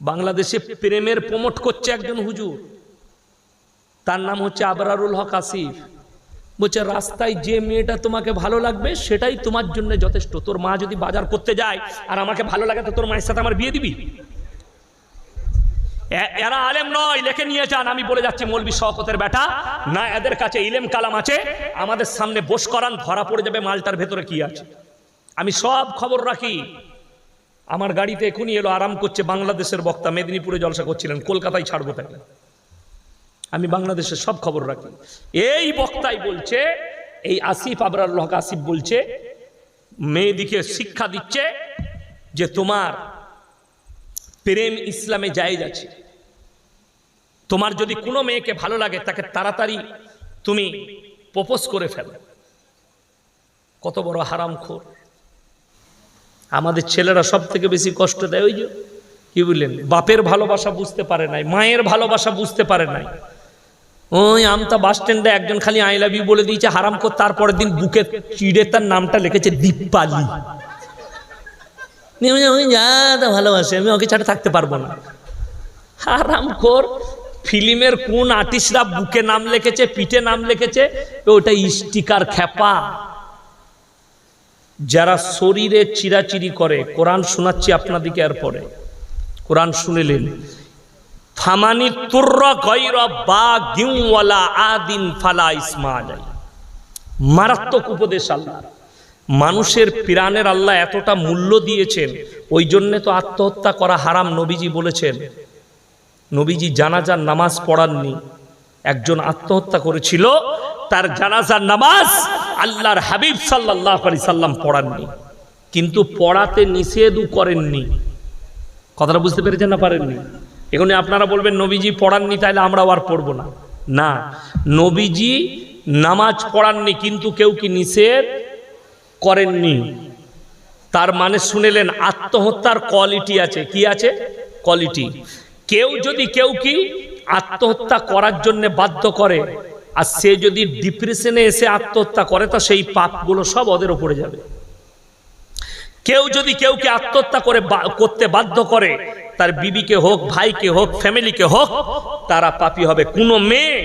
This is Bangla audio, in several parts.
বাংলাদেশে প্রেমের প্রমোট করছে একজন হুজুর। তার নাম হচ্ছে আবরারুল হক আসিফ। বলছে, রাস্তায় যে মেয়েটা তোমাকে ভালো লাগবে, সেটাই তোমার জন্য যথেষ্ট। তোর মা যদি বাজার করতে যায় আর আমাকে ভালো লাগে, তো তোর মায়ের সাথে আমার বিয়ে দিবি? এরা আলেম নয়, লেখে নিয়ে যান। আমি বলে যাচ্ছি, মৌলবি শওকতের বেটা, না, এদের কাছে ইলেম কালাম আছে। আমাদের সামনে বস করান, ধরা পড়ে যাবে, মালটার ভেতরে কি আছে? আমি সব খবর রাখি। আমার গাড়িতে এখনই এলো, আরাম করছে বাংলাদেশের বক্তা, মেদিনীপুরে জলসা করছিলেন, কলকাতায় ছাড়বো তাকে। আমি বাংলাদেশের সব খবর রাখি। এই বক্তাই বলছে, এই আসিফ আবরাল হক আসিফ বলছে, মেয়েদিকে শিক্ষা দিচ্ছে যে তোমার প্রেম ইসলামে জায়েজ আছে। তোমার যদি কোনো মেয়েকে ভালো লাগে, তাকে তাড়াতাড়ি তুমি প্রপোজ করে ফেলো। কত বড় হারামখোর। আমাদের ছেলেরা সব থেকে বেশি কষ্ট দেয়, ওই যে, কি বললেন? বাপের ভালোবাসা বুঝতে পারে নাই, মায়ের ভালোবাসা বুঝতে পারে নাই। ওই আমতা বাস স্ট্যান্ডে একজন খালি আই লাভ ইউ বলে দিয়েছে, হারাম কর, তারপরের দিন বুকে চিড়ে তার নামটা লিখেছে দীপালি। আমি যা ভালোবাসি, আমি ওকে ছাড়া থাকতে পারব না। হারাম কর, ফিল্মের কোন আর্টিস্টরা বুকে নাম লিখেছে, পিঠে নাম লিখেছে ওটা স্টিকার খ্যাপা। যারা শরীরে চিরাচিরি করে, কোরআন শোনাচ্ছি আপনাদিকে এরপরে। কোরআন শুনিলেন ফামানি তুর্র গৈর বা গিউওয়ালা আদিন ফালা ইসমা মারাত্মক উপদেশ আল্লাহ। মানুষের প্রাণের আল্লাহ এতটা মূল্য দিয়েছেন, ওই জন্যে তো আত্মহত্যা করা হারাম নবীজি বলেছেন। নবীজি জানাজার নামাজ পড়াননি। একজন আত্মহত্যা করেছিল, তার জানাজার নামাজ আল্লাহর হাবিব সাল্লাহ আলি সাল্লাম পড়াননি, কিন্তু পড়াতে নিষেধও করেননি। কথাটা বুঝতে পেরেছেন না পারেননি? এখানে আপনারা বলবেন, নবীজি পড়াননি তাহলে আমরাও আর পড়ব না। না, নবীজি নামাজ পড়াননি, কিন্তু কেউ কি নিষেধ করেননি? তার মানে শুনেলেন, আত্মহত্যার কোয়ালিটি আছে। কি আছে? কোয়ালিটি। কেউ যদি কেউ কি আত্মহত্যা করার জন্য বাধ্য করে আর সে যদি ডিপ্রেশনে এসে আত্মহত্যা করে, তা সেই পাপগুলো সব ওদের উপরে যাবে। কেউ যদি কেউকে আত্মহত্যা করে করতে বাধ্য করে, তার বিবিকে হোক, ভাইকে হোক, ফ্যামিলিকে হোক, তারা পাপি হবে। কোনো মেয়ে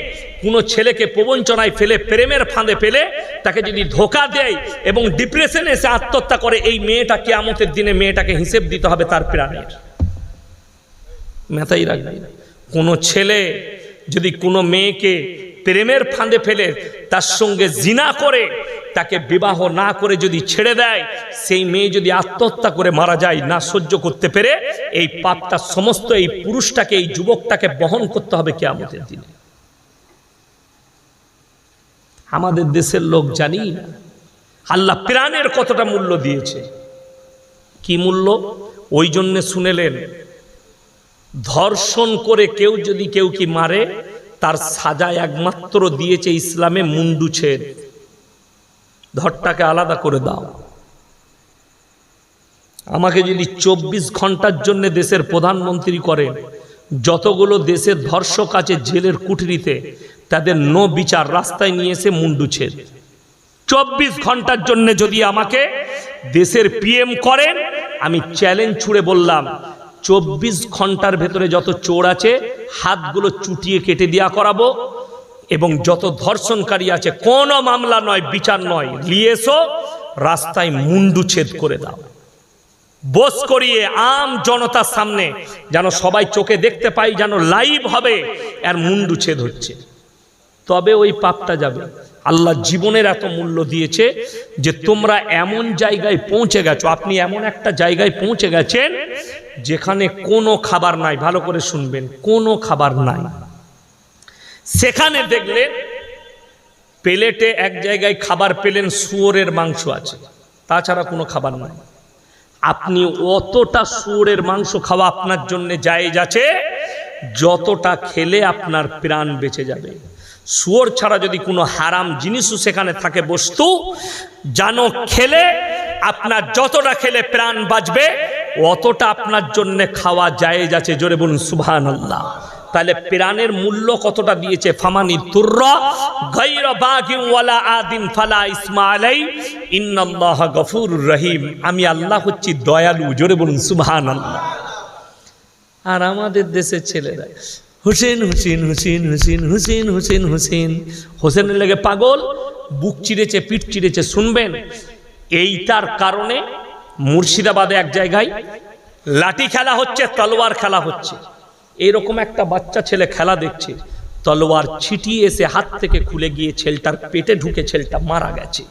কোনো ছেলেকে প্রবঞ্চনায় ফেলে, প্রেমের ফাঁদে ফেলে, তাকে যদি ধোকা দেয় এবং ডিপ্রেশনে এসে আত্মহত্যা করে, এই মেয়েটা কেয়ামতের দিনে মেয়েটাকে হিসেব দিতে হবে তার প্রাণের। মেথাই রাখবে কোনো ছেলে যদি কোনো মেয়েকে প্রেমের ফাঁদে ফেলে তার সঙ্গে জিনা করে, তাকে বিবাহ না করে যদি ছেড়ে দেয়, সেই মেয়ে যদি আত্মহত্যা করে মারা যায়, না সহ্য করতে পেরে, এই পাপটা সমস্ত এই পুরুষটাকে, এই যুবকটাকে বহন করতে হবে কেয়ামতের দিনে। আমাদের দেশের লোক জানি না। আল্লাহ প্রাণের কতটা মূল্য দিয়েছে। কি মূল্য? ওই জন্যে শুনেলেন, ধর্ষণ করে কেউ যদি কেউ কি মারে তার সাজা একমাত্র দিয়েছে ইসলামে মুন্ডু ছেদ ধরটাকে আলাদা করে দাও। আমাকে যদি চব্বিশ ঘণ্টার জন্য দেশের প্রধানমন্ত্রী করেন, যতগুলো দেশের ধর্ষক আছে জেলের কুঠরিতে, তাদের নো বিচার রাস্তায় নিয়ে এসে মুন্ডু ছেদ চব্বিশ ঘণ্টার জন্য যদি আমাকে দেশের পিএম করেন, আমি চ্যালেঞ্জ ছুড়ে বললাম চব্বিশ ঘণ্টার ভেতরে যত চোর আছে, হাতগুলো চুটিয়ে কেটে দেওয়া করাবো এবং যত ধর্ষণকারী আছে, কোনো মামলা নয়, বিচার নয়, নিয়ে এসো, রাস্তায় মুন্ডু ছেদ করে দাও। বস করিয়ে আম জনতার সামনে, যেন সবাই চোখে দেখতে পাই, যেন লাইভ হবে আর মুন্ডু ছেদ হচ্ছে। তবে ওই পাপটা যাবে। আল্লাহ জীবনের এত মূল্য দিয়েছে যে তোমরা এমন জায়গায় পৌঁছে গেছো। আপনি এমন একটা জায়গায় পৌঁছে গেছেন যেখানে কোনো খাবার নাই। ভালো করে শুনবেন, কোনো খাবার নাই। সেখানে দেখলেন প্লেটে এক জায়গায় খাবার পেলেন শুয়োরের মাংস আছে। তাছাড়া কোনো খাবার নাই। আপনি অতটা শুয়োরের মাংস খাওয়া আপনার জন্য জায়েজ আছে, যতটা খেলে আপনার প্রাণ বেঁচে যাবে। শুয়োর ছাড়া যদি কোনো হারাম জিনিসও সেখানে থাকে বস্তু যেন খেলে আপনার যতটা খেলে প্রাণ বাঁচবে, অতটা আপনার জন্যে খাওয়া জায়েজ আছে। জোরে বলুন সুবহান আল্লাহ তাহলে প্রাণের মূল্য কতটা দিয়েছে? ফামানি আদিন ফালা ইসমা আলাই ইন্নাল্লাহ গফুর রহিম। আমি আল্লাহ হচ্ছি দয়ালু। জোরে বলুন সুবহান আল্লাহ আর আমাদের দেশের ছেলেরা হুসেন হুসেন হুসেন হুসেন হুসেন হুসেন হুসেন। হোসেনের লেগে পাগল, বুক চিড়েছে, পিঠ চিড়েছে, শুনবেন? এইটার কারণে মুর্শিদাবাদে এক জায়গায় লাঠি খেলা হচ্ছে, তলোয়ার খেলা হচ্ছে। এরকম একটা বাচ্চা ছেলে খেলা দেখছে, তলোয়ার ছিটিয়ে এসে হাত থেকে খুলে গিয়ে ছেলেটার পেটে ঢুকে ছেলেটা মারা গেছে।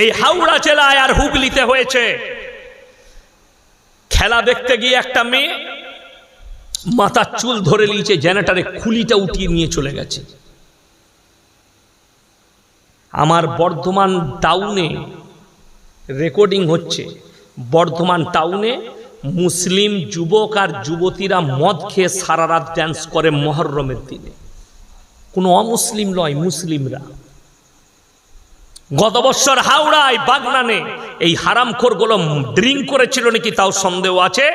এই হাওড়া জেলায় আর হুগলিতে হয়েছে। খেলা দেখতে গিয়ে একটা মেয়ে মাথার চুল ধরে নিয়েছে জেনারেটারে খুলিটা উঠিয়ে নিয়ে চলে গেছে। আমার বর্ধমান টাউনে রেকর্ডিং হচ্ছে, বর্ধমান টাউনে মুসলিম যুবক আর যুবতীরা মদ খেয়ে সারা রাত ড্যান্স করে মহরমের দিনে। কোনো অমুসলিম নয়, মুসলিমরা। গত বছর হাওড়ায়, বাগনানে এই হারামখোরগুলো ড্রিঙ্ক করেছিল নাকি তাও সন্দেহ আছে?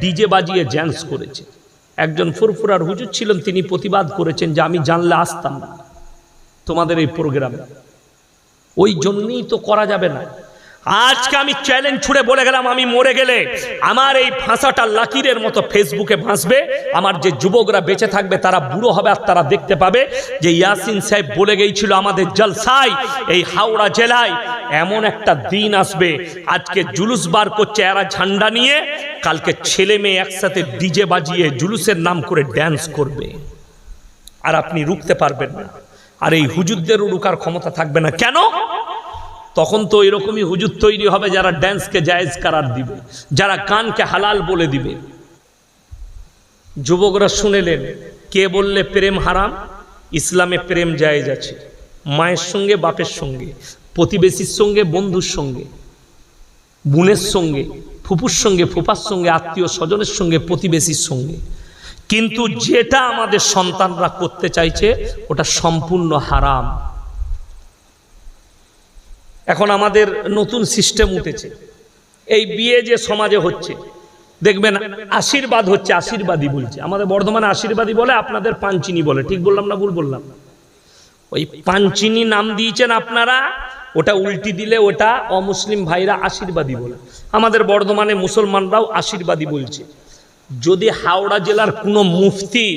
ডিজে বাজিয়ে ড্যান্স করেছে। একজন ফুরফুরার হুজুর ছিলেন, তিনি প্রতিবাদ করেছেন যে আমি জানলে আসতাম না। তোমাদের এই প্রোগ্রামে। ওই জন্যই তো করা যাবে না। আজকে আমি চ্যালেঞ্জ ছুড়ে বলে গেলাম, আমি মরে গেলে আমার এই ভাষাটা লাকিরের মতো ফেসবুকে ভাসবে। আমার যে যুবকরা বেঁচে থাকবে, তারা বুড়ো হবে আর তারা দেখতে পাবে যে ইয়াসিন সাহেব বলে গিয়েছিল আমাদের জলসাই এই হাওড়া জেলায় এমন একটা দিন আসবে। আজকে জুলুস বার করছে এরা ঝান্ডা নিয়ে। কালকে ছেলে মেয়ে একসাথে ডিজে বাজিয়ে জুলুসের নাম করে ড্যান্স করবে। আর আপনি রুখতে পারবেন না। আর এই হুজুরদেরও রুকার ক্ষমতা থাকবে না। কেন? তখন তো এরকমই হুজুর তৈরি হবে যারা ড্যান্সকে জায়েজ করার দিবে। যারা কানকে হালাল বলে দিবে। যুবকরা শুনেলেন, কে বললে প্রেম হারাম? ইসলামে প্রেম জায়েজ আছে। মায়ের সঙ্গে, বাপের সঙ্গে। প্রতিবেশীর সঙ্গে, বন্ধুর সঙ্গে, বোনের সঙ্গে, ফুপুর সঙ্গে ফুপার সঙ্গে, আত্মীয় স্বজনের সঙ্গে, প্রতিবেশীর সঙ্গে। কিন্তু যেটা আমাদের সন্তানরা করতে চাইছে, ওটা সম্পূর্ণ হারাম। এখন আমাদের নতুন সিস্টেম উঠেছে। এই বিয়ে যে সমাজে হচ্ছে, দেখবেন আশীর্বাদ হচ্ছে আশীর্বাদী বলছে। আমাদের বর্ধমানে আশীর্বাদী বলে, আপনাদের পাঞ্চিনি বলে। ঠিক বললাম না ভুল বললাম? ওই পাঞ্চিনি নাম দিয়েছেন আপনারা ওটা উল্টি দিলে ওটা অমুসলিম ভাইরা আশীর্বাদী বলে। আমাদের বর্ধমানে মুসলমানরাও আশীর্বাদী বলছে। যদি হাওড়া জেলার কোনো মুফতি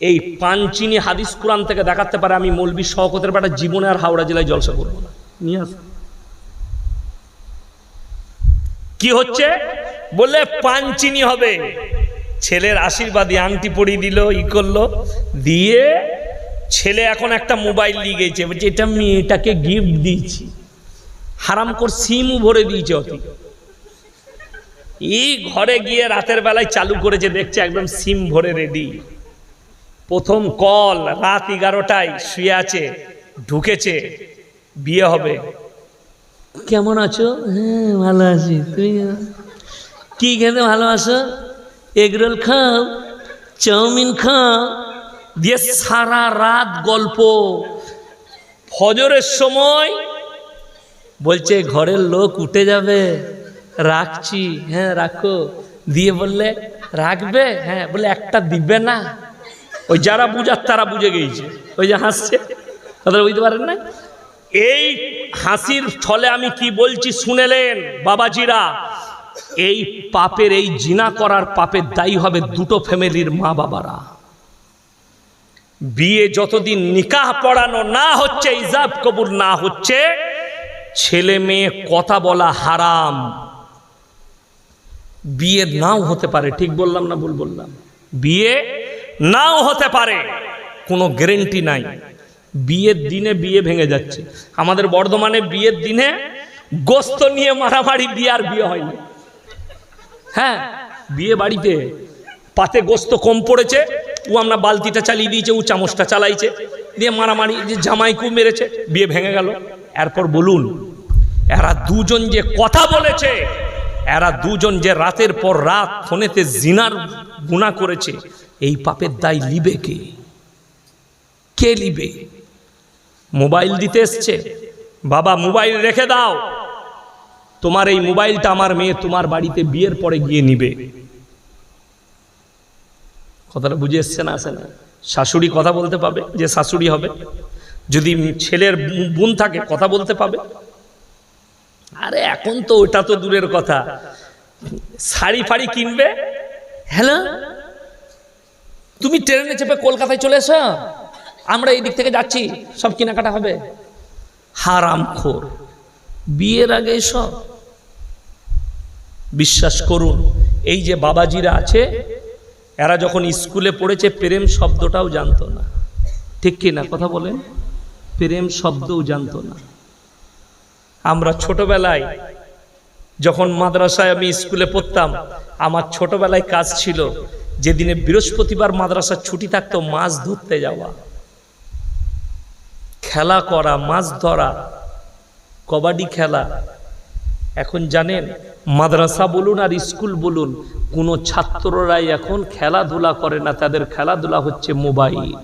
এই পাঞ্চিনি হাদিস কোরআন থেকে দেখাতে পারে আমি মৌলবী শওকতের বেটা জীবনে আর হাওড়া জেলায় জলসা করব না। নিয়ে আস কি হচ্ছে? বললে পাঞ্চিনি হবে। ছেলের আশীর্বাদী আংটি পরিয়ে দিল ই করল দিয়ে ছেলে এখন একটা মোবাইল নিয়ে গেছে এটা মেয়েটাকে গিফট দিয়েছি। হারাম কর সিমও ভরে দিয়েছে অতি। এই ঘরে গিয়ে রাতের বেলায় চালু করেছে, দেখছে একদম সিম ভরে রেডি প্রথম কল রাত এগারোটায় শুয়ে আছে, ঢুকেছে, বিয়ে হবে। কেমন আছো? হ্যাঁ ভালো আছি। তুমি কি খেতে ভালোবাসো? এগরোল খাও, চাউমিন খাও দিয়ে সারা রাত গল্প। ফজরের সময় বলছে, ঘরের লোক উঠে যাবে, রাখছি। হ্যাঁ রাখো। দিয়ে বললে, রাখবে? হ্যাঁ বলে, একটা দিবে না। ওই যারা বুঝার, তারা বুঝে গিয়েছে। ওই যে হাসছে। তাদের বুঝতে পারেন না? এই হাসির ছলে আমি কি বলছি শুনেলেন, বাবাজিরা? এই পাপের, এই জিনা করার পাপের দায়ী হবে দুটো ফ্যামিলির মা বাবারা বিয়ে যতদিন নিকাহ পড়ানো না হচ্ছে, ইজাব কবুল না হচ্ছে, ছেলে মেয়ে কথা বলা হারাম। বিয়ে নাও হতে পারে, ঠিক বললাম না ভুল বললাম? বিয়ে নাও হতে পারে, কোনো গ্যারেন্টি নাই। বিয়ের দিনে বিয়ে ভেঙে যাচ্ছে। আমাদের বর্ধমানে বিয়ের দিনে গোস্ত নিয়ে মারামারি বিয়ে আর বিয়ে হয়নি। হ্যাঁ বিয়ে বাড়িতে পাতে গোস্ত কম পড়েছে ও আমরা বালতিটা চালিয়ে দিয়েছে, ও চামচটা চালাইছে। দিয়ে মারামারি, যে জামাইকু মেরেছে, বিয়ে ভেঙে গেল। এরপর বলুন, এরা দুজন যে কথা বলেছে, এরা দুজন যে রাতের পর রাত ফোনেতে জিনার গুণা করেছে, এই পাপের দায় লিবে কে? কে লিবে মোবাইল দিতে এসছে, বাবা মোবাইল রেখে দাও। তোমার এই মোবাইলটা আমার মেয়ে তোমার বাড়িতে বিয়ের পরে গিয়ে নিবে। কথাটা বুঝে এসছে না? আসে না শাশুড়ি কথা বলতে পাবে যে শাশুড়ি হবে? যদি ছেলের বোন থাকে, কথা বলতে পাবে আরে এখন তো ওটা তো দূরের কথা। শাড়ি ফাড়ি কিনবে? হ্যালো? তুমি ট্রেনে চেপে কলকাতায় চলে এসো। আমরা এই দিক থেকে যাচ্ছি, সব কেনাকাটা হবে। হারাম খোর। বিয়ের আগে এসব বিশ্বাস করুন, এই যে বাবাজিরা আছে এরা যখন স্কুলে পড়েছে, প্রেম শব্দটাও জানতো না। ঠিক কি না? কথা বলেন। প্রেম শব্দও জানতো না। আমরা ছোটবেলায় যখন মাদ্রাসায় আমি স্কুলে পড়তাম, আমার ছোটবেলায় কাজ ছিল যেদিনে বৃহস্পতিবার মাদ্রাসার ছুটি থাকতো, মাছ ধরতে যাওয়া। খেলা করা, মাছ ধরা, কবাডি খেলা। এখন জানেন মাদ্রাসা বলুন আর স্কুল বলুন, কোনো ছাত্ররাই এখন খেলাধুলা করে না, তাদের খেলাধুলা হচ্ছে মোবাইল।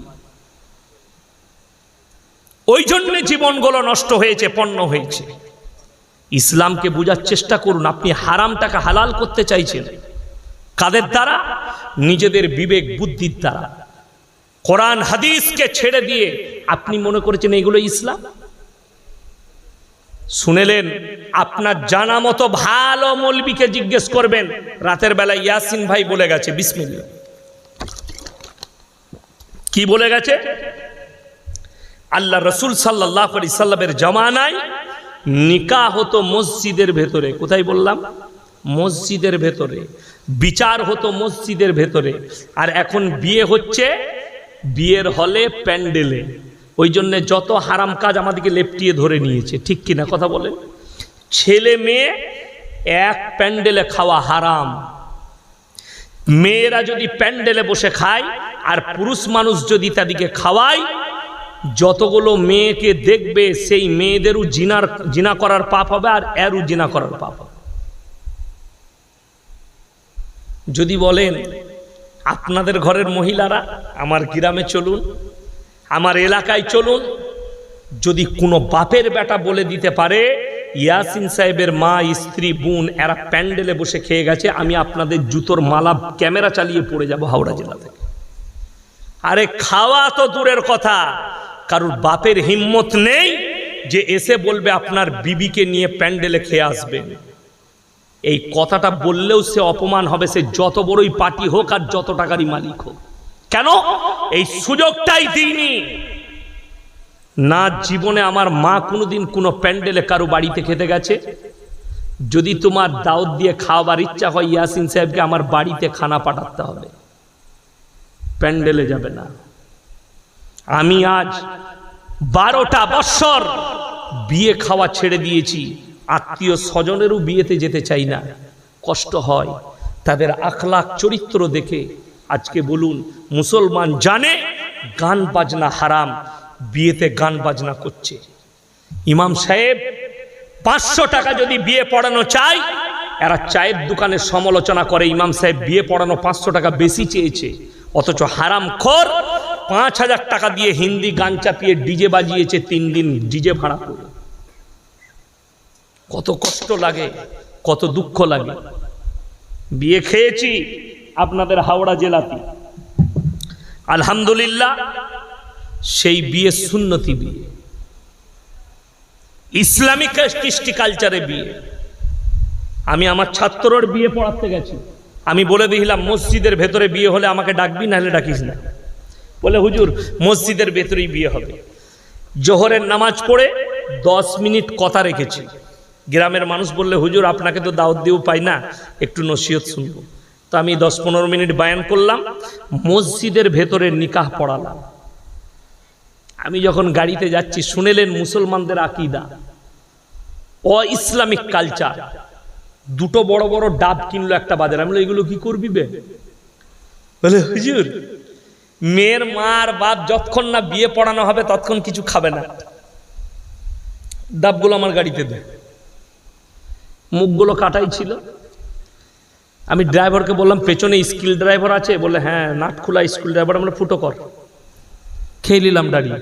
ওই জন্যে জীবনগুলো নষ্ট হয়েছে, পণ্য হয়েছে। ইসলামকে বোঝার চেষ্টা করুন, আপনি হারামটাকে হালাল করতে চাইছেন। কাদের দ্বারা? নিজেদের বিবেক, বুদ্ধির দ্বারা। কোরআন, হাদিসকে ছেড়ে দিয়ে আপনি মনে করেছেন এগুলো ইসলাম? শুনেলেন, আপনার জানা মতো ভালো মৌলবীকে জিজ্ঞেস করবেন। রাতের বেলা ইয়াসিন ভাই বলে গেছে বিসমিল্লা কি বলে গেছে? আল্লাহ রসুল সাল্লাহ আলি সাল্লামের জমানায় নিকা হতো মসজিদের ভেতরে। কোথায় বললাম? মসজিদের ভেতরে। বিচার হতো মসজিদের ভেতরে। আর এখন বিয়ে হচ্ছে বিয়ের হলে প্যান্ডেলে। ওই জন্যে যত হারাম কাজ আমাদেরকে লেপটিয়ে ধরে নিয়েছে। ঠিক কিনা কথা বলেন? ছেলে মেয়ে, এক প্যান্ডেলে খাওয়া হারাম। মেয়েরা যদি প্যান্ডেলে বসে খায়, আর পুরুষ মানুষ যদি তাদেরকে খাওয়ায়, যতগুলো মেয়েকে দেখবে, সেই মেয়েদেরও জিনার, জিনা করার পাপ হবে, আর এরও জিনা করার পাপ হবে। যদি বলেন, আপনাদের ঘরের মহিলারা, আমার গ্রামে চলুন আমার এলাকায় চলুন। যদি কোনো বাপের বেটা বলে দিতে পারে, ইয়াসিন সাহেবের মা, স্ত্রী, বোন, এরা প্যান্ডেলে বসে খেয়ে গেছে, আমি আপনাদের জুতোর মালা, ক্যামেরা চালিয়ে পড়ে যাব হাওড়া জেলা থেকে। আরে খাওয়া তো দূরের কথা। কারোর বাপের হিম্মত নেই যে এসে বলবে আপনার বিবিকে নিয়ে প্যান্ডেলে খেয়ে আসবেন এই কথাটা বললেও সে অপমান হবে, সে যত বড়ই পার্টি হোক আর যত টাকারই মালিক হোক। কেন? এই সুযোগটাই দিইনি। না জীবনে আমার মা কোনোদিন কোনো প্যান্ডেলে কারও বাড়িতে খেতে গেছে। যদি তোমার দাওয়াত দিয়ে খাওয়াবার ইচ্ছা হয়, ইয়াসিন সাহেবকে আমার বাড়িতে খানা পাঠাতে হবে। প্যান্ডেলে যাবে না। আমি আজ বারোটা বৎসর বিয়ে খাওয়া ছেড়ে দিয়েছি। আত্মীয় স্বজনেরও বিয়েতে যেতে চাই না। কষ্ট হয়, তাদের আখলাখ চরিত্র দেখে আজকে বলুন, মুসলমান জানে গান বাজনা হারাম, বিয়েতে গান বাজনা করছে। ইমাম সাহেব, পাঁচশো টাকা যদি বিয়ে পড়ানো চাই এরা চায়ের দোকানে সমালোচনা করে, ইমাম সাহেব বিয়ে পড়ানো পাঁচশো টাকা বেশি চেয়েছে, অথচ হারাম খোর, পাঁচ হাজার টাকা দিয়ে হিন্দি গান চাপিয়ে ডিজে বাজিয়েছে, তিন দিন ডিজে ভাড়া করে। কত কষ্ট লাগে, কত দুঃখ লাগে। বিয়ে খেয়েছি আপনাদের হাওড়া জেলাতে। আলহামদুলিল্লাহ, সেই বিয়ে সুন্নতি বিয়ে। ইসলামিক কৃষ্টি কালচারে বিয়ে। আমি আমার ছাত্রর বিয়ে পড়াতে গেছি। আমি বলে দিলাম, মসজিদের ভেতরে বিয়ে হলে আমাকে ডাকবি, নাহলে ডাকিস না। বলে, হুজুর, মসজিদের ভেতরেই বিয়ে হবে। জোহরের নামাজ পড়ে দশ মিনিট কথা রেখেছি। গ্রামের মানুষ বললে, হুজুর, আপনাকে তো দাওয়াত দিয়েও পাই না। একটু নসিহত শুনব। তো আমি দশ পনেরো মিনিট বায়ান করলাম, মসজিদের ভেতরে নিকাহ পড়ালাম। আমি যখন গাড়িতে যাচ্ছি, শুনেলেন মুসলমানদের আকিদা। অ ইসলামিক কালচার। দুটো বড় বড় ডাব কিনলো একটা বাজার। আমি এগুলো কি করবি বে? বলে, হুজুর, মেয়ের মার বাপ যতক্ষণ না বিয়ে পড়ানো হবে, ততক্ষণ কিছু খাবে না। ডাবগুলো আমার গাড়িতে দে। মুখগুলো কাটাই ছিল। আমি ড্রাইভারকে বললাম, পেছনে স্কিল ড্রাইভার আছে? বলে হ্যাঁ নাট খোলা স্কুল ড্রাইভার আমরা ফুটো কর। খেয়ে নিলাম দাঁড়িয়ে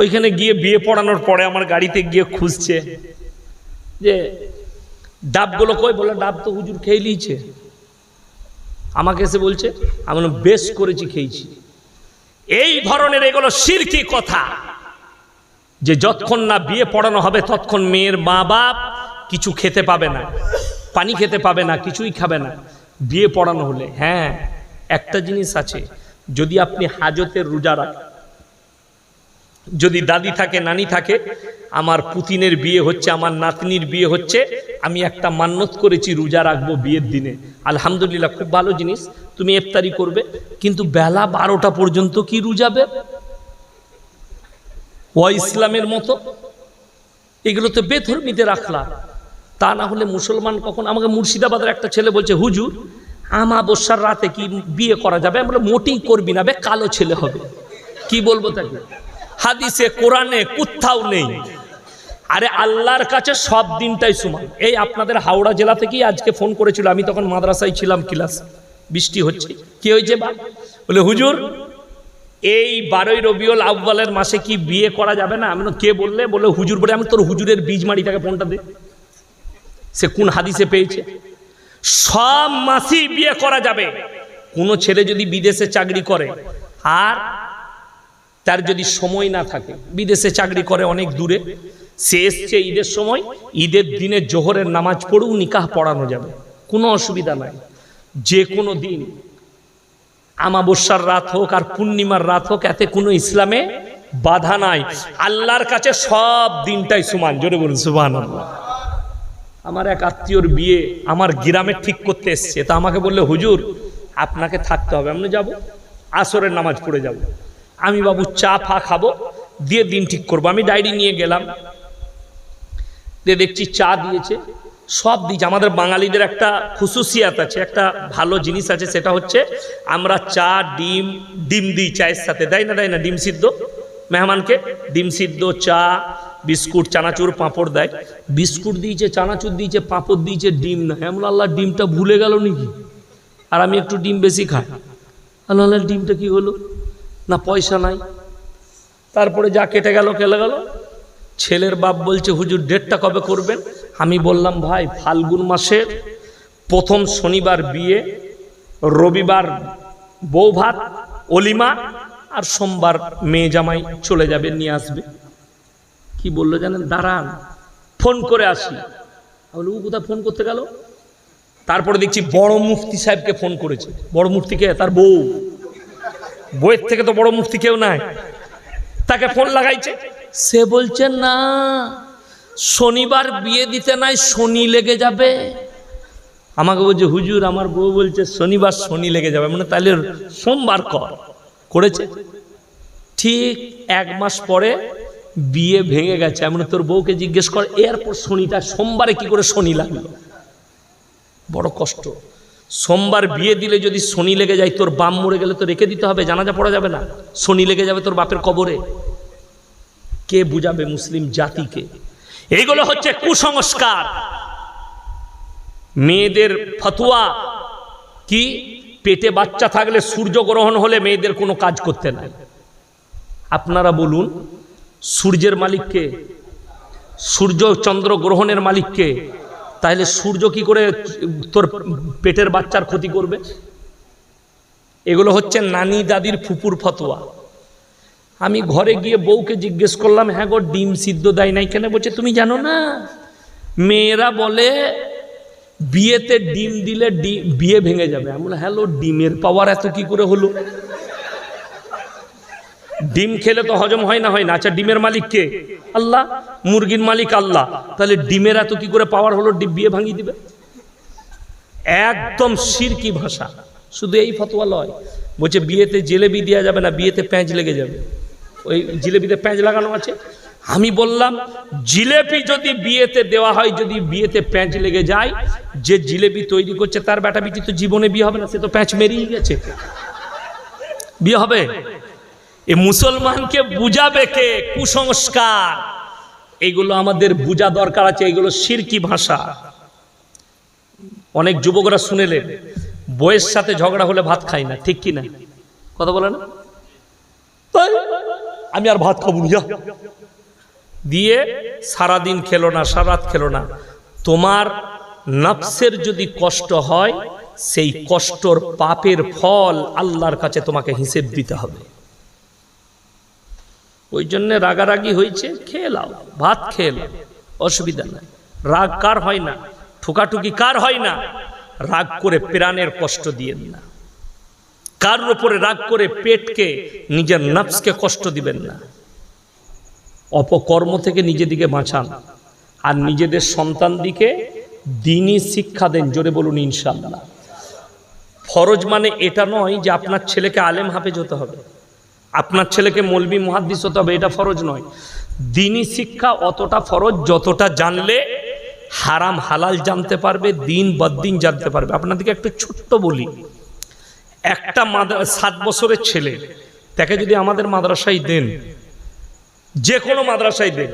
ওইখানে গিয়ে বিয়ে পড়ানোর পরে আমার গাড়িতে গিয়ে খুঁজছে যে, ডাবগুলো কই? বলে ডাব তো হুজুর খেয়ে নিয়েছে। আমাকে এসে বলছে, আমি বেশ করেছি, খেয়েছি। এই ধরনের এগুলো সিরকি কথা যে, যতক্ষণ না বিয়ে পড়ানো হবে, ততক্ষণ মেয়ের মা বাপ কিছু খেতে পাবে না। পানি খেতে পাবে না, কিছুই খাবে না। বিয়ে পড়ানো হলে হ্যাঁ একটা জিনিস আছে, যদি আপনি হাজতের রোজা রাখেন, যদি দাদি থাকে, নানি থাকে, আমার পুতিনের বিয়ে হচ্ছে, আমার নাতনির বিয়ে হচ্ছে, আমি একটা মান্যত করেছি, রোজা রাখব বিয়ের দিনে। আলহামদুলিল্লাহ, খুব ভালো জিনিস, তুমি ইফতারি করবে, কিন্তু বেলা বারোটা পর্যন্ত কি রোজাবে ও ইসলামের মতো। এগুলো তো বেধর্মীতে রাখলা তা না হলে মুসলমান কখন আমাকে মুর্শিদাবাদের একটা ছেলে বলছে, হুজুর আমাবস্যার রাতে কি বিয়ে করা যাবে? আমরা মোটেই করবি না বে, কালো ছেলে হবে। কি বলব তাকে? হাদিসে, কোরআনে কোথাও নেই। আরে আল্লাহর কাছে সব দিনটাই সমান। এই আপনাদের হাওড়া জেলা থেকেই আজকে ফোন করেছিল, আমি তখন মাদ্রাসায় ছিলাম ক্লাস। বৃষ্টি হচ্ছে। কি হয়েছে বা? বলে, হুজুর, এই বারোই রবিউল আব্বালের মাসে কি বিয়ে করা যাবে না? আমি কে বললে? বলে, হুজুর বলে, আমি তোর হুজুরের বীজ মারি তাকে ফোনটা দে। সে কোন হাদিসে পেয়েছে? সব মাসি বিয়ে করা যাবে। কোনো ছেলে যদি বিদেশে চাকরি করে, আর তার যদি সময় না থাকে, বিদেশে চাকরি করে অনেক দূরে, সে এসছে ঈদের সময়, ঈদের দিনে জোহরের নামাজ পড়েও নিকাহ পড়ানো যাবে। কোনো অসুবিধা নাই। যে কোনো দিন, আমাবস্যার রাত হোক আর পূর্ণিমার রাত হোক, এতে কোনো ইসলামে বাধা নাই। আল্লাহর কাছে সব দিনটাই সমান। জোরে বলুন সুবান আমার এক আত্মীয়র বিয়ে আমার গ্রামে ঠিক করতে এসছে। তা আমাকে বললে, হুজুর, আপনাকে থাকতে হবে, আমি যাব, আসরের নামাজ পড়ে যাব। আমি বাবু চা ফা খাব, দিয়ে দিন ঠিক করব। আমি ডায়েরি নিয়ে গেলাম, দিয়ে দেখছি চা দিয়েছে। সব দিয়েছে। আমাদের বাঙালিদের একটা খুশুসিয়াত আছে, একটা ভালো জিনিস আছে, সেটা হচ্ছে আমরা চা, ডিম ডিম দিই চায়ের সাথে। দেয় না দেয় না, ডিম সিদ্ধ। মেহমানকে ডিম সিদ্ধ, চা বিস্কুট, চানাচুর, পাঁপড় দেয়। বিস্কুট দিয়েছে, চানাচুর দিয়েছে, পাঁপড় দিয়েছে, ডিম না। এমন আল্লাহ, ডিমটা ভুলে গেল নাকি? আর আমি একটু ডিম বেশি খাই। আল্লাহ আল্লাহ, ডিমটা কি হলো? না, পয়সা নাই। তারপরে যা কেটে গেল কেটে গেল। ছেলের বাপ বলছে, হুজুর, ডেটটা কবে করবেন? আমি বললাম, ভাই, ফাল্গুন মাসের প্রথম শনিবার বিয়ে, রবিবার বউ ভাত, অলিমা আর সোমবার মেয়ে জামাই চলে যাবে, নিয়ে আসবে। কি বলল জানেন? দাঁড়ান ফোন করে আসি। বলি, ও কোথায় ফোন করতে গেল? তারপরে দেখছি বড় মুফতি সাহেবকে ফোন করেছে। বড় মুফতিকে তার বউ। বইয়ের থেকে তো বড় মুফতি কেউ নাই। তাকে ফোন লাগাইছে। সে বলছে না শনিবার বিয়ে দিতে নাই শনি লেগে যাবে। আমাকে বলছে হুজুর আমার বউ বলছে শনিবার শনি লেগে যাবে। মানে তাহলে সোমবার কর। করেছে। ঠিক এক মাস পরে বিয়ে ভেঙে গেছে। এমন তোর বউকে জিজ্ঞেস কর, এরপর শনিটা, সোমবারে কি করে শনি লাগল? বড় কষ্ট। সোমবার বিয়ে দিলে যদি শনি লেগে যায়, তোর বাম মরে গেলে তো রেখে দিতে হবে, জানাজা পড়া যাবে না। শনি লেগে যাবে তোর বাপের কবরে। কে বুঝাবে মুসলিম জাতিকে? এইগুলো হচ্ছে কুসংস্কার। মেয়েদের ফতুয়া কি? পেটে বাচ্চা থাকলে সূর্যগ্রহণ হলে মেয়েদের কোনো কাজ করতে নাই আপনারা বলুন সূর্যের মালিককে সূর্য চন্দ্র গ্রহণের মালিককে তাহলে সূর্য কি করে তোর পেটের বাচ্চার ক্ষতি করবে? এগুলো হচ্ছে নানি দাদির ফুপুর ফতোয়া। আমি ঘরে গিয়ে বউকে জিজ্ঞেস করলাম হ্যাঁ গো ডিম সিদ্ধ দেয় নাই কেন? বলছে তুমি জানো না মেয়েরা বলে বিয়েতে ডিম দিলে ডি- বিয়ে ভেঙে যাবে। আমি বললাম, হ্যালো ডিমের পাওয়ার এত কি করে হলো? ডিম খেলে তো হজম হয় না হয় না। আচ্ছা ডিমের মালিক কে? আল্লাহ। মুরগির মালিক আল্লাহ। তাহলে ডিমের এত কি করে পাওয়ার হলো? ডিম বিয়ে ভাঙিয়ে দিবে? একদম সিরকি ভাষা। শুধু এই ফতোয়া লয়। বলছে, বিয়েতে জিলেবি দেওয়া যাবে না, বিয়েতে প্যাঁচ লেগে যাবে। ওই জিলেবিতে প্যাঁচ লাগানো আছে। আমি বললাম, জিলেপি যদি বিয়েতে দেওয়া হয়, যদি বিয়েতে প্যাঁচ লেগে যায়, যে জিলেবি তৈরি করছে, তার বেটা বিটি তো জীবনে বিয়ে হবে না, সে তো প্যাঁচ মেরিয়ে গেছে। বিয়ে হবে? এ মুসলমানকে বুঝাবে কে? কুসংস্কার। এগুলো আমাদের বুঝা দরকার আছে, এগুলো সিরকি ভাষা। অনেক যুবকরা শুনেলেন বইয়ের সাথে ঝগড়া হলে ভাত খাই না, ঠিক কি না? কথা বলে না? তাই আমি আর ভাত খাব না। দিয়ে সারাদিন খেলো না সারাত খেলো না। তোমার নফসের যদি কষ্ট হয়, সেই কষ্টর পাপের ফল আল্লাহর কাছে তোমাকে হিসেব দিতে হবে। ওই জন্য রাগারাগি হয়েছে খেয়ে লাও, ভাত খেয়ে লাও, অসুবিধা নাই। রাগ কার হয় না? ঠুকাঠুকি কার হয় না? রাগ করে প্রাণের কষ্ট দিয়েন না। কারোর উপরে রাগ করে পেটকে, নিজের নফসকে কষ্ট দিবেন না। অপকর্ম থেকে নিজেদিকে বাঁচান। আর নিজেদের সন্তান দিকে দিনই শিক্ষা দেন, জোরে বলুন ইনশাল্লাহ ফরজ মানে এটা নয় যে আপনার ছেলেকে আলেম হাফেজ হতে হবে। আপনার ছেলেকে মলবি মহাদ্দিস হতে হবে, এটা ফরজ নয়। দিনই শিক্ষা অতটা ফরজ যতটা জানলে হারাম হালাল জানতে পারবে, দিন বদ্দিন জানতে পারবে। আপনাদেরকে একটু ছোট্ট বলি, একটা সাত বছরের ছেলে, তাকে যদি আমাদের মাদ্রাসায় দেন, যে কোনো মাদ্রাসায় দেন,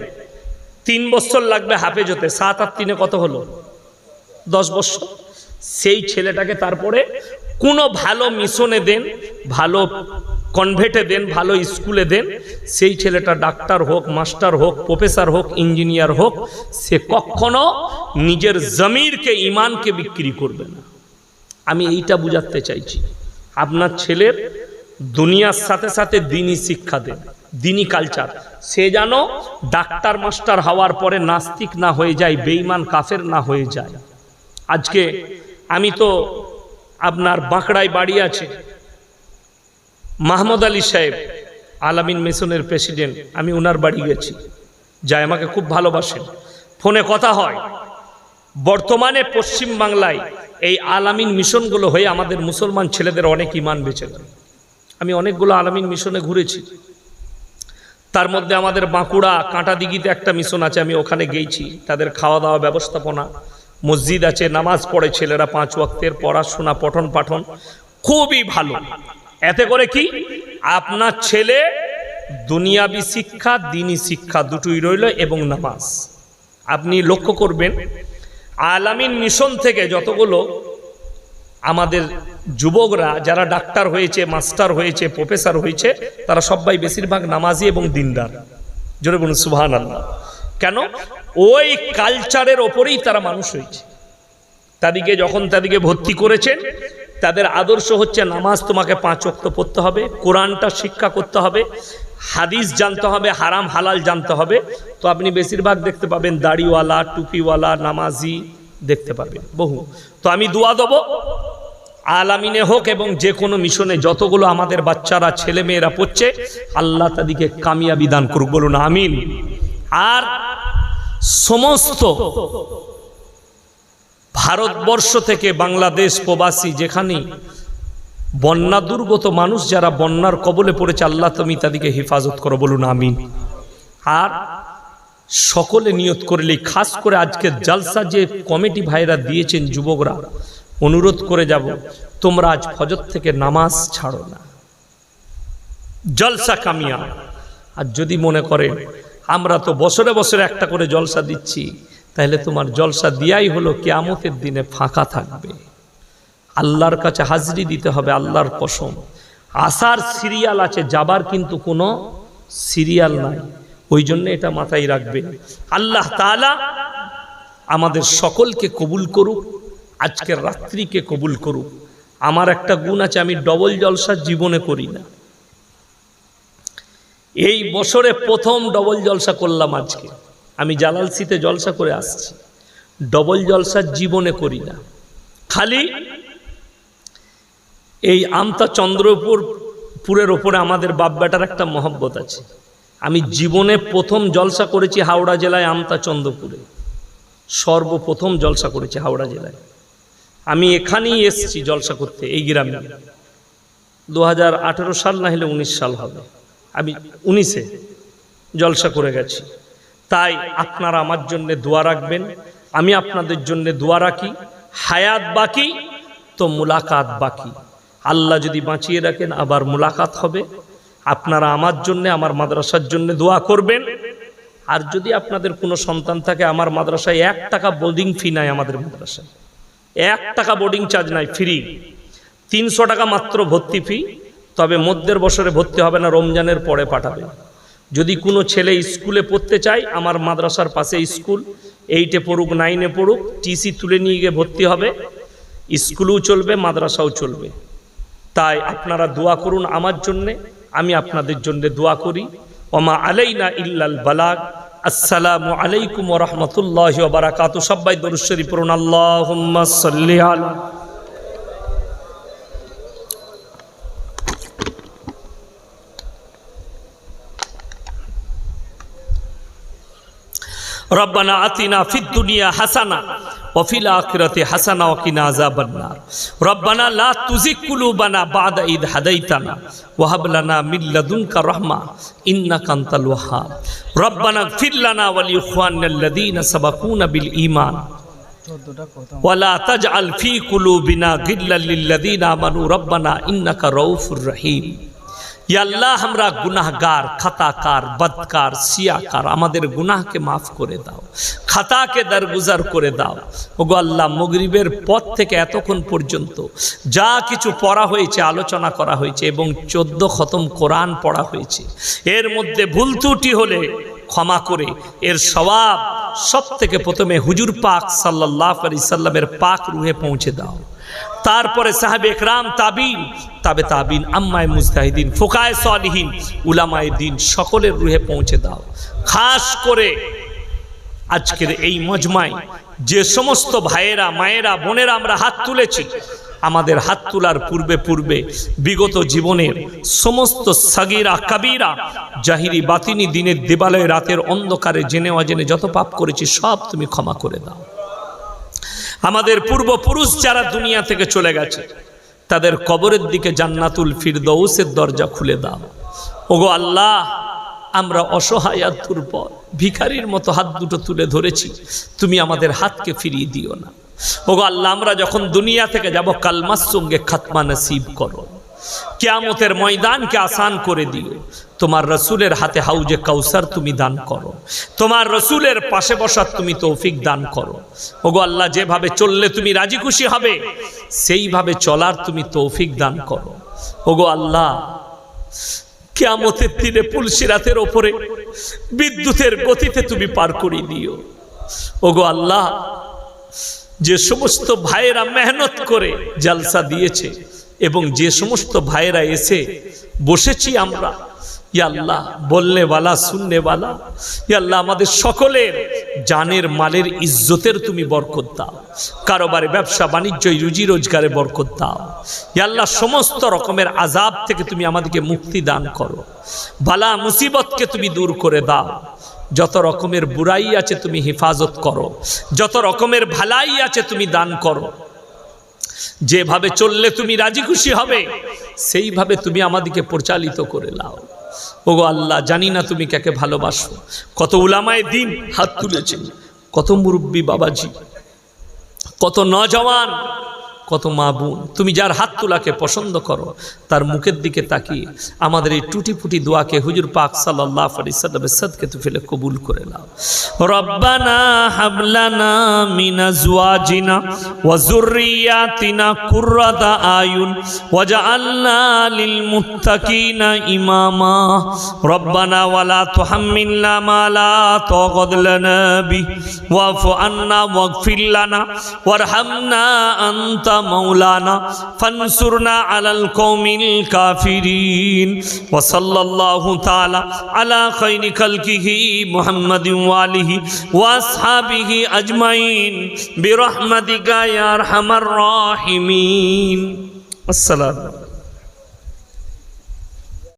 তিন বছর লাগবে হাফেজ হতে সাত আর তিনে কত হলো? দশ বছর। সেই ছেলেটাকে তারপরে কোনো ভালো মিশনে দেন, ভালো কনভেটে দেন, ভালো স্কুলে দেন, সেই ছেলেটা ডাক্তার হোক মাস্টার হোক প্রফেসর হোক ইঞ্জিনিয়ার হোক, সে কখনো নিজের জমিরকে, ইমানকে বিক্রি করবে না। আমি এইটা বুঝাতে চাইছি। আপনার ছেলের দুনিয়ার সাথে সাথে দিনই শিক্ষা দেন, দিনই কালচার সে যেন ডাক্তার মাস্টার হওয়ার পরে নাস্তিক না হয়ে যায় বেইমান কাফের না হয়ে যায়। আজকে আমি তো আপনার বাঁকড়ায় বাড়ি আছে মাহমুদ আলী সাহেব, আলামিন মিশনের প্রেসিডেন্ট, আমি ওনার বাড়ি গেছি। যাই, আমাকে খুব ভালোবাসেন। ফোনে কথা হয়। বর্তমানে পশ্চিম বাংলায় এই আলামিন মিশনগুলো হয়ে আমাদের মুসলমান ছেলেদের অনেক ইমান বেঁচে গেল। আমি অনেকগুলো আলামিন মিশনে ঘুরেছি। তার মধ্যে আমাদের বাঁকুড়া কাঁটাদিঘিতে একটা মিশন আছে, আমি ওখানে গেছি তাদের খাওয়া দাওয়া ব্যবস্থাপনা, মসজিদ আছে, নামাজ পড়ে ছেলেরা পাঁচ ওয়াক্তের পড়াশোনা পঠন পাঠন খুবই ভালো। এতে করে কি? আপনার ছেলে দুনিয়াবি শিক্ষা, দিনী শিক্ষা দুটোই রইল এবং নামাজ। আপনি লক্ষ্য করবেন, আলামিন মিশন থেকে যতগুলো আমাদের যুবকরা, যারা ডাক্তার হয়েছে, মাস্টার হয়েছে, প্রফেসর হয়েছে, তারা সবাই বেশিরভাগ নামাজি এবং দিনদার। জোরে বলুন সুহান আল্লাহ কেন? ওই কালচারের ওপরেই তারা মানুষ হয়েছে। তাদেরকে যখন তাদেরকে ভর্তি করেছেন তাদের আদর্শ হচ্ছে নামাজ তোমাকে পাঁচ অক্ত পড়তে হবে, কোরআনটা শিক্ষা করতে হবে, হাদিস জানতে হবে, হারাম, হালাল জানতে হবে। তো আপনি বেশিরভাগ দেখতে পাবেন দাড়িওয়ালা, টুপিওয়ালা, নামাজি দেখতে পাবেন, বহু। তো আমি দোয়া দেবো, আলামিনে হোক এবং যে কোনো মিশনে যতগুলো আমাদের বাচ্চারা ছেলে মেয়েরা পড়ছে, আল্লাহ তাদেরকে কামিয়াবি দান করুক, বলুন আমিন। আর সমস্ত ভারতবর্ষ থেকে বাংলাদেশ প্রবাসী যেখানে বন্যা দুর্গত মানুষ যারা বন্যার কবলে পড়েছে, আল্লাহ তুমি তাদেরকে হেফাজত করো, বলুন আমিন। আর সকলে নিয়ত করলে খাস করে আজকে জালসা যে কমিটি ভাইরা দিয়েছেন যুবকরা, অনুরোধ করে যাব, তোমরা আজ ফজর থেকে নামাজ ছাড়ো না। জলসা কামিয়া আর যদি মনে করে, আমরা তো বছরে বছরে একটা করে জলসা দিচ্ছি তাহলে তোমার জলসা দিয়াই হলো কেয়ামতের দিনে ফাঁকা থাকবে। আল্লাহর কাছে হাজরি দিতে হবে আল্লাহর কসম। আসার সিরিয়াল আছে, যাবার কিন্তু কোনো সিরিয়াল নাই। ওই জন্য এটা মাথায় রাখবে। আল্লাহ তাআলা আমাদের সকলকে কবুল করুক আজকের রাত্রিকে কবুল করুক। আমার একটা গুণ আছে, আমি ডবল জলসা জীবনে করি না। এই বছরে প্রথম ডবল জলসা করলাম আজকে। আমি জালালসিতে জলসা করে আসছি। ডবল জলসা জীবনে করি না। খালি এই আমতা চন্দ্রপুর পুরের ওপরে আমাদের বাপবেটার একটা মহব্বত আছে। আমি জীবনে প্রথম জলসা করেছি হাওড়া জেলায় আমতা চন্দ্রপুরে। সর্বপ্রথম জলসা করেছি হাওড়া জেলায়। আমি এখানেই এসছি জলসা করতে এই গ্রামে। দু হাজার আঠেরো সাল না হলে উনিশ সাল হবে। আমি উনিশে জলসা করে গেছি। তাই আপনারা আমার জন্য দোয়া রাখবেন, আমি আপনাদের জন্য দোয়া রাখি। হায়াত বাকি, তো মুলাকাত বাকি। আল্লাহ যদি বাঁচিয়ে রাখেন, আবার মুলাকাত হবে। আপনারা আমার জন্য, আমার মাদ্রাসার জন্য দোয়া করবেন। আর যদি আপনাদের কোনো সন্তান থাকে, আমার মাদ্রাসায় এক টাকা বোর্ডিং ফি নাই আমাদের মাদ্রাসায়। এক টাকা বোর্ডিং চার্জ নাই ফ্রি তিনশো টাকা মাত্র ভর্তি ফি তবে মধ্যের বছরে ভর্তি হবে না, রমজানের পরে পাঠাবে। যদি কোনো ছেলে স্কুলে পড়তে চায়, আমার মাদ্রাসার পাশে স্কুল এইটে পড়ুক নাইনে পড়ুক টিসি তুলে নিয়ে গিয়ে ভর্তি হবে। স্কুলও চলবে, মাদ্রাসাও চলবে। তাই আপনারা দোয়া করুন আমার জন্যে, আমি আপনাদের জন্যে দোয়া করি। ওমা আলাইনা ইল্লাল বালাগ। আসসালামু আলাইকুম রহমতুল্লাহ বারাকাতু। সবাই দরুশ্বরী পড়ুন। আল্লাহ রব্বানা আতিনা ফিদ দুনিয়া হাসানা ওফিল আখিরাতে হাসানা ওয়াকিনা আযাবান নার রব্বানা লা তুজিগ কুলুবানা বাদা ইদ হাদাইতানা ওয়া হাব লানা মিন লাদুনকা রাহমা ইন্নাকা আনতাল ওয়াহ্হাব রব্বানা ইগফির লানা ওয়া লিইখওয়ানিনা আল্লাযীনা সাবাকুনা বিল ঈমান ওয়ালা তাজআল ফি কুলুবিনা গিল্লাল লিল্লাযীনা আমানু রব্বানা ইন্নাকা রাউফুর রহিম ইয়া আল্লাহ, আমরা গুনাহগার, খাতাকার, বদকার সিয়াকার আমাদের গুনাহকে মাফ করে দাও, খাতাকে দরগুজার করে দাও। ওগো আল্লাহ, মগরিবের পথ থেকে এতক্ষণ পর্যন্ত যা কিছু পড়া হয়েছে, আলোচনা করা হয়েছে এবং চোদ্দ খতম কোরআন পড়া হয়েছে, এর মধ্যে ভুল ত্রুটি হলে ক্ষমা করে, এর স্বভাব সব থেকে প্রথমে হুজুর পাক সাল্লাহ আলি সাল্লামের পাক রুহে পৌঁছে দাও। তারপরে সাহেব একরাম, তাবিন, তাবে তাবিন, আম্মায় মুস্তাহিদিন ফোকায় সালিহীন, উলামায় দিন, সকলের রুহে পৌঁছে দাও। খাস করে আজকের এই মজমায় যে সমস্ত ভাইয়েরা, মায়েরা, বোনেরা আমরা হাত তুলেছি, আমাদের হাত তোলার পূর্বে পূর্বে বিগত জীবনের সমস্ত সাগিরা, কাবিরা, জাহিরি, বাতিনি দিনের দেবালয় রাতের অন্ধকারে জেনে অজেনে যত পাপ করেছি, সব তুমি ক্ষমা করে দাও। আমাদের পূর্বপুরুষ যারা দুনিয়া থেকে চলে গেছে, তাদের কবরের দিকে জান্নাতুল ফিরদৌসের দরজা খুলে দাও। ওগো আল্লাহ, আমরা অসহায় দুর্বল, ভিখারির মতো হাত দুটো তুলে ধরেছি, তুমি আমাদের হাতকে ফিরিয়ে দিও না। ওগো আল্লাহ, আমরা যখন দুনিয়া থেকে যাব কালমার সঙ্গে খাতমা নসিব করো। কেয়ামতের ময়দানকে আসান করে দিও। তোমার রসুলের হাতে হাউজে কাউসার তুমি দান করো। তোমার রসুলের পাশে বসার তুমি তৌফিক দান করো। ওগো আল্লাহ, যেভাবে চললে তুমি রাজি খুশি হবে, সেইভাবে চলার তুমি তৌফিক দান করো। ওগো আল্লাহ, কেয়ামতের দিনে পুলসিরাতের ওপরে বিদ্যুতের গতিতে তুমি পার করিয়ে দিও। ওগো আল্লাহ, যে সমস্ত ভাইয়েরা মেহনত করে জালসা দিয়েছে এবং যে সমস্ত ভাইয়েরা এসে বসেছি আমরা ইয়াল্লাহ বললে বালা শুননে বালা ইয়াল্লাহ আমাদের সকলের জানের মালের ইজ্জতের তুমি বরকত দাও কারোবারে ব্যবসা বাণিজ্য রুজি রোজগারে বরকত দাও ইয়াল্লাহ সমস্ত রকমের আজাব থেকে তুমি আমাদেরকে মুক্তি দান করো বালা মুসিবতকে তুমি দূর করে দাও যত রকমের বুড়াই আছে তুমি হেফাজত করো যত রকমের ভালাই আছে তুমি দান করো যেভাবে চললে তুমি রাজি খুশি হবে, সেইভাবে তুমি আমাদেরকে পরিচালিত করে লাও। ওগো আল্লাহ, জানি না তুমি কাকে ভালোবাসো। কত উলামায় দিন হাত তুলেছেন, কত মুরব্বী বাবাজি, কত নজওয়ান কত মা বোন, তুমি যার হাত তোলাকে পছন্দ করো, তার মুখের দিকে তাকিয়ে আমাদের এই টুটি ফুটি দোয়াকে হুজুর পাক সাল্লাহ আলি তু ফেলে কবুল করে নাও। রব্বানা হাবলানা মিনা জুয়াজিনা ওয়া যুররিয়াতিনা কুররাতা আয়ুন ওয়াজআলনা লিল মুত্তাকিনা ইমামা। রব্বানা ওয়ালা তুহাম্মিলনা মা লা তাকাদ লানা বি ওয়াফু আন্না ওয়াগফির লানা। ওয়ারহামনা আনতা مولانا فانصرنا على القوم الكافرين. وصلى الله تعالى على خير خلقه محمد وآله وأصحابه أجمعين. برحمتك يا أرحم الراحمين. السلام.